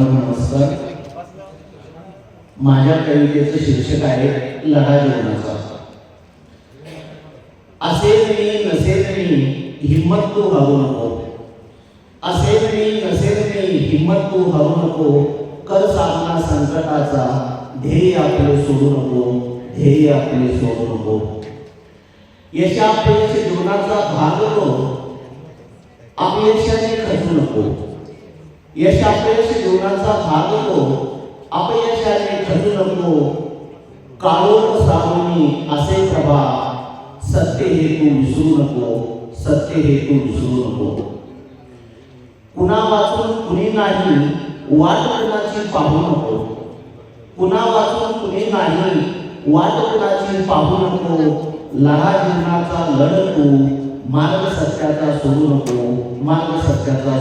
सर्वांना नमस्कार माझ्या कवितेचं शीर्षक आहे लढा जीवनाचा. असेल मी नसेल मी हिम्मत तू हरू नको. असेल मी नसेल मी हिम्मत तू हरू नको. कर सामना संकटाचा ध्येय आपले सोडू नको. ध्येय आपले सोडू नको. यशापयश जीवनाचा भाग नको. अपयशाने खचू नको. यश अपयश जीवनाचा भाग नको अपयशाने खचू नको काळोख सावनी असे प्रभा सत्य हे तू विसरू नको सत्य हे तू विसरू नको. कुणा वाचून कुणी नाही वाट कुणाची पाहू नको कुणा वाचून कुणी नाही वाट कुणाची पाहू नको लढा जीवनाचा लढ तू मार्ग सत्याचा सोडू नको मार्ग सत्याचा